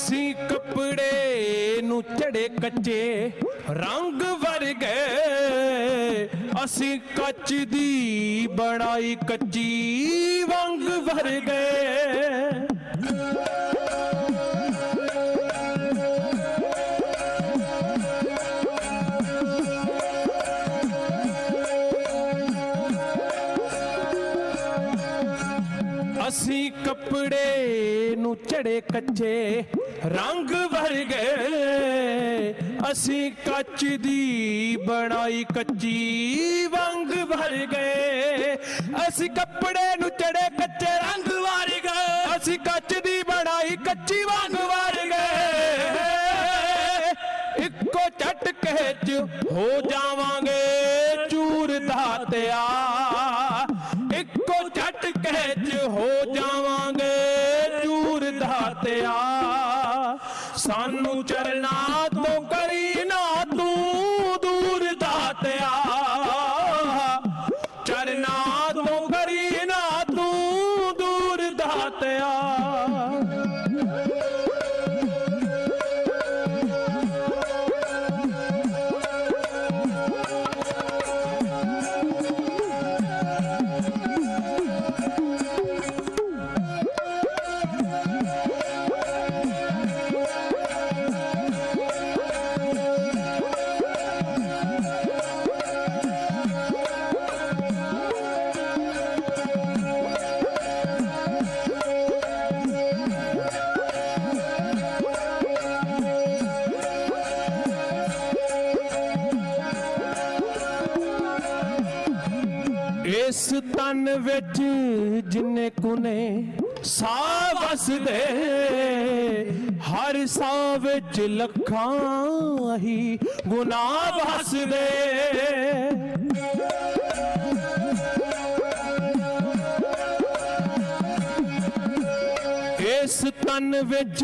ਅਸੀਂ ਕੱਪੜੇ ਨੂੰ ਝੜੇ ਕੱਚੇ ਰੰਗ ਵਰਗੇ। ਅਸੀਂ ਕੱਚ ਦੀ ਬਣਾਈ ਕੱਚੀ ਵੰਗ ਵਰਗੇ। ਅਸੀਂ ਕੱਪੜੇ ਨੂੰ ਝੜੇ ਕੱਚੇ ਰੰਗ ਵਰਗੇ, ਅਸੀਂ ਕੱਚ ਦੀ ਬਣਾਈ ਕੱਚੀ ਵੰਗ ਵਰਗੇ। ਅਸੀਂ ਕੱਪੜੇ ਨੂੰ ਚੜੇ ਕੱਚੇ ਰੰਗ ਵਰਗੇ। ਅਸੀਂ ਕੱਚ ਦੀ ਬਣਾਈ ਕੱਚੀ ਵੰਗ ਵਰਗੇ। ਇੱਕੋ ਝਟਕੇ ਚ ਹੋ ਜਾਵਾਂਗੇ ਚੂਰ ਦਾਤਿਆ ਇੱਕੋ ਝਟਕੇ ਚ ਹੋ ਸਾਨੂੰ ਚਰਨਾ ਤੋਂ ਕਰੀ ਨਾ ਤੂੰ ਦੂਰ ਦਾਤਿਆ। ਚਰਨਾ ਤੋਂ ਕਰੀ ਨਾ ਤੂੰ ਦੂਰ ਦਾਤਿਆ। ਇਸ ਤਨ ਵਿੱਚ ਜਿੰਨੇ ਕੁਨੇ ਸਾਹ ਵਸਦੇ ਹਰ ਸਾਹ ਵਿੱਚ ਲੱਖਾਂ ਹੀ ਗੁਨਾਹ ਵਸਦੇ। ਇਸ ਤਨ ਵਿੱਚ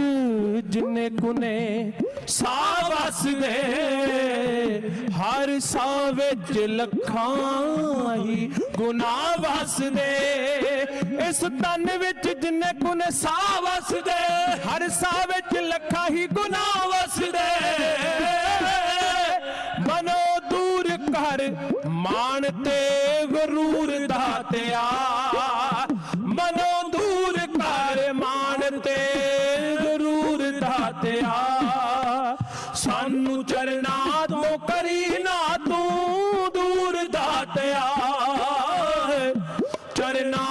ਜਿੰਨੇ ਕੁਨੇ ਸਾਹ ਵਸਦੇ, ਹਰ ਸਾਹ ਵਿੱਚ ਲੱਖਾਂ ਹੀ ਗੁਨਾਹ ਵਸਦੇ। ਇਸ ਤਨ ਵਿੱਚ ਜਿੰਨੇ ਕੁਨੇ ਸਾਹ ਵਸਦੇ, ਹਰ ਸਾਹ ਵਿੱਚ ਲੱਖਾਂ ਹੀ ਗੁਨਾਹ ਵਸਦੇ। ਮਨੋ ਦੂਰ ਕਰ ਮਾਨ ਤੇ ਗਰੂਰ ਦਾਤਿਆ ਸਾਨੂੰ ਚਰਨਾ ਤੋਂ ਕਰੀ ਨਾ ਤੂੰ ਦੂਰ ਦਾਤਿਆ ਚਰਨਾ